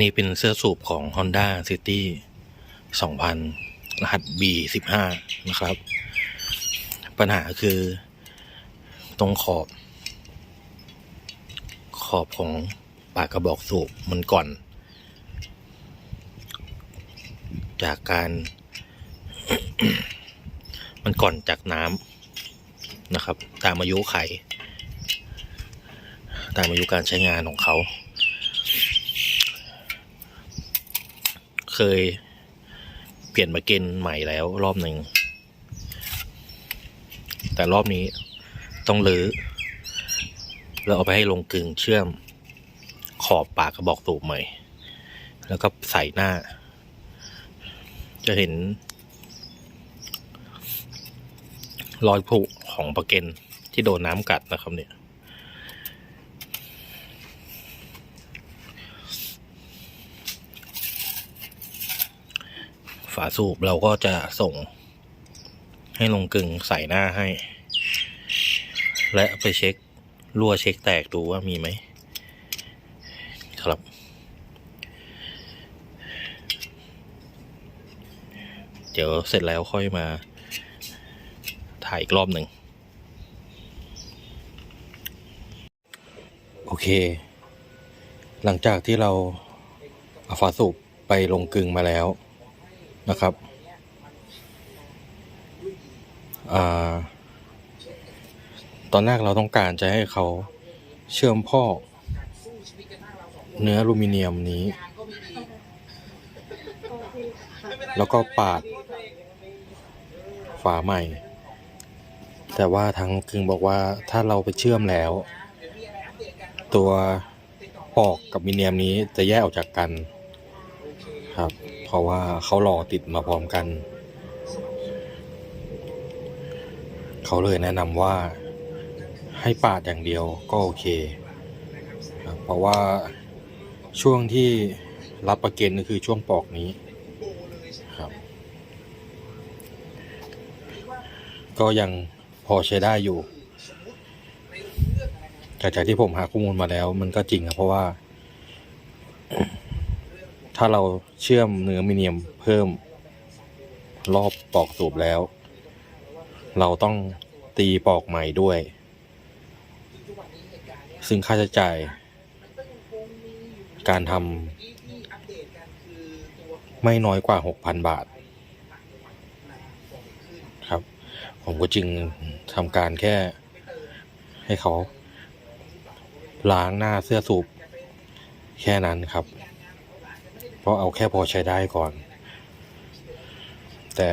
นี่เป็นเสื้อสูบของ Honda City 2000 รหัส B15 นะครับ ปัญหาคือตรงขอบ ขอบของปากกระบอกสูบมันก่อน จากการ มันก่อนจากน้ำนะครับ ตามอายุไข ตามอายุการใช้งานของเขา เคย เปลี่ยนมาเกณฑ์ใหม่แล้วรอบหนึ่ง แต่รอบนี้ต้องรื้อแล้วเอาไปให้ลงกึงเชื่อมขอบปากกระบอกสูบใหม่ แล้วก็ใส่หน้า จะเห็น รอยผุของปลาเกนที่โดนน้ำกัดนะครับเนี่ย ฝาสูบเราก็จะส่ง ให้ลงกึ่งใส่หน้าให้ และไปเช็ครั่วเช็คแตกดูว่ามีไหมครับ เดี๋ยวเสร็จแล้วค่อยมา ถ่ายอีกรอบหนึ่ง โอเค หลังจากที่เราเอาฝาสูบไปลงกึ่งมาแล้ว นะครับอตอนแรกเราต้องการจะให้เขาเชื่อมพ่อกเนื้ออลูมิเนียมนี้ แล้วก็ปาดฝาใหม่ แต่ว่าทางกึ่งบอกว่าถ้าเราไปเชื่อมแล้ว ตัวปอกกับมิเนียมนี้จะแยกออกจากกันครับ เพราะว่าเขาหล่อติดมาพร้อมกัน เขาเลยแนะนำว่าให้ปาดอย่างเดียวก็โอเค เพราะว่าช่วงที่รับประก็นก็คือช่วงปอกนี้ครับ ก็ยังพอใช้ได้อยู่จากจากที่ผมหาข้อมูลมาแล้ว มันก็จริงครับเพราะว่า ถ้าเราเชื่อมเนื้อมิเนียมเพิ่มรอบปอกสูบแล้ว เราต้องตีปอกใหม่ด้วย ซึ่งค่าใช้จ่าย การทำไม่น้อยกว่า 6,000 บาท ครับ ผมก็จึงทำการแค่ให้เขาล้างหน้าเสื้อสูบแค่นั้นครับ เพราะเอาแค่พอใช้ได้ก่อน แต่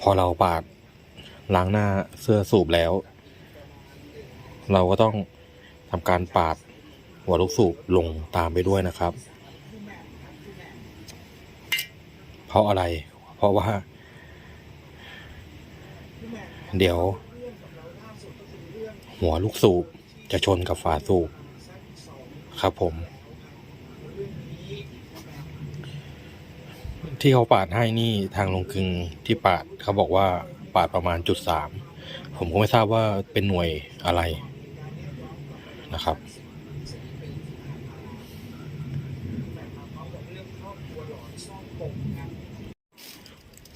พอเราปาดล้างหน้าเสื้อสูบแล้ว เราก็ต้องทำการปาดหัวลูกสูบลงตามไปด้วยนะครับ เพราะอะไร เพราะว่า เดี๋ยว หัวลูกสูบจะชนกับฝาสูบครับผม ที่เขาปาดให้นี่ทางลงกึงที่ปาดเขาบอกว่าปาดประมาณจุดสามผมก็ไม่ทราบว่าเป็นหน่วยอะไรนะครับ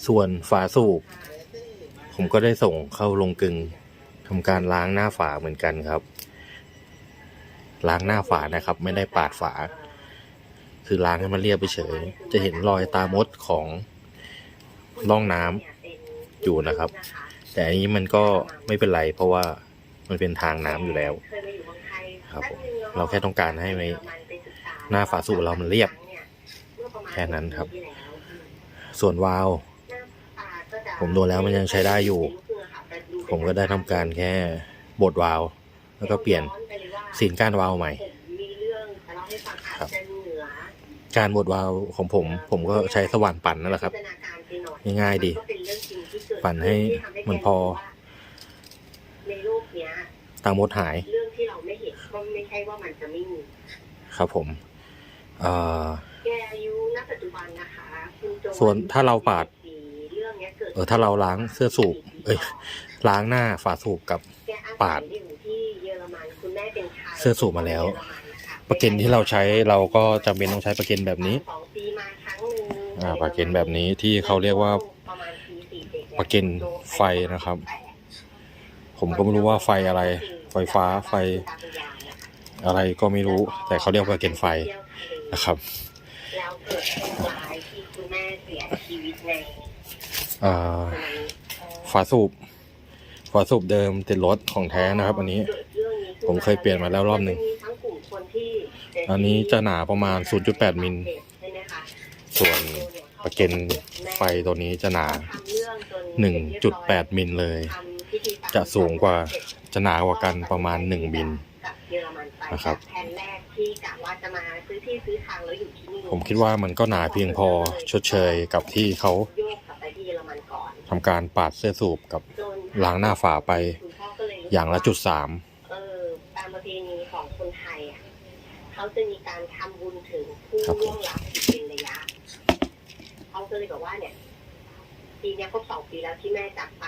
ส่วนฝาสูบ ผมก็ได้ส่งเข้าลงกึงทำการล้างหน้าฝาเหมือนกันครับ ล้างหน้าฝานะครับ ไม่ได้ปาดฝา คือล้างให้มันเรียบไปเฉย จะเห็นรอยตามดของร่องน้ำอยู่นะครับ แต่อันนี้มันก็ไม่เป็นไร เพราะว่ามันเป็นทางน้ำอยู่แล้ว ครับผมเราแค่ต้องการให้ไหน้าฝาสูบเรามันเรียบ แค่นั้นครับ ส่วนวาล์วผมดูแล้วมันยังใช้ได้อยู่ ผมก็ได้ทำการแค่บดวาล์วแล้วก็เปลี่ยนสีนก้านวาล์วใหม่ ครับ การบดวาล์วของผม ผมก็ใช้สว่านปั่นนั่นแหละครับ ง่ายๆดี ปั่นให้มันพอตามมดหายเรื่องที่เราไม่เห็นก็ไม่ใช่ว่ามันจะไม่มีครับผมเออแกอายุณปัจจุบันนะคะคุณส่วนถ้าเราปาดเรื่องเนี้ยเกิดเออถ้าเราล้างเสื้อสูบ เอ้ยล้างหน้าฝาสูบกับปาดเสื้อสูบมาแล้ว ประเก็นที่เราใช้เราก็จำเป็นต้องใช้ประเก็นแบบนี้สองปีมาครั้งหนึ่งอ่าประเก็นแบบนี้ที่เขาเรียกว่าประมาณปีสี่เจ็ดยปะเก็นไฟนะครับ ผมก็ไม่รู้ว่าไฟอะไร ไฟฟ้าไฟ อะไรก็ไม่รู้ แต่เขาเรียกประเก็นไฟนะครับแล้วเกิดท้ายที่คุณแม่เสียชีวิตในอ่าฝาสูบฝาสูบเดิมติดรถของแท้นะครับ อันนี้ ผมเคยเปลี่ยนมาแล้วรอบหนึ่ง อันนี้จะหนาประมาณ 0.8 มิลใช่ไหมคะส่วนประเก็นไฟตัวนี้จะหนาทำเรื่องจน1.8 มิลเลยทำพิธีกรรมจะสูงกว่าจะหนากว่ากันประมาณ 1 มิลกับเยอรมันไปนะครับแผนแรกที่กะว่าจะมาซื้อที่ซื้อทางแล้วอยู่ที่นี่ผมคิดว่ามันก็หนาเพียงพอชดเชยกับที่เขาโยกกลับไปที่เยอรมันก่อนทำการปาดเสื้อสูบกับจนล้างหน้าฝาไปคุณพ่อก็เลยรู้สึกอย่างละจุดสามเออตามประเพณีของคนไทยอะ เขาจะมีการทำบุญถึงผู้ครับผมล่วงลับเป็นระยะเขาก็เลยบอกว่าเนี่ยปีเนี้ยครบสองปีแล้วที่แม่จากไป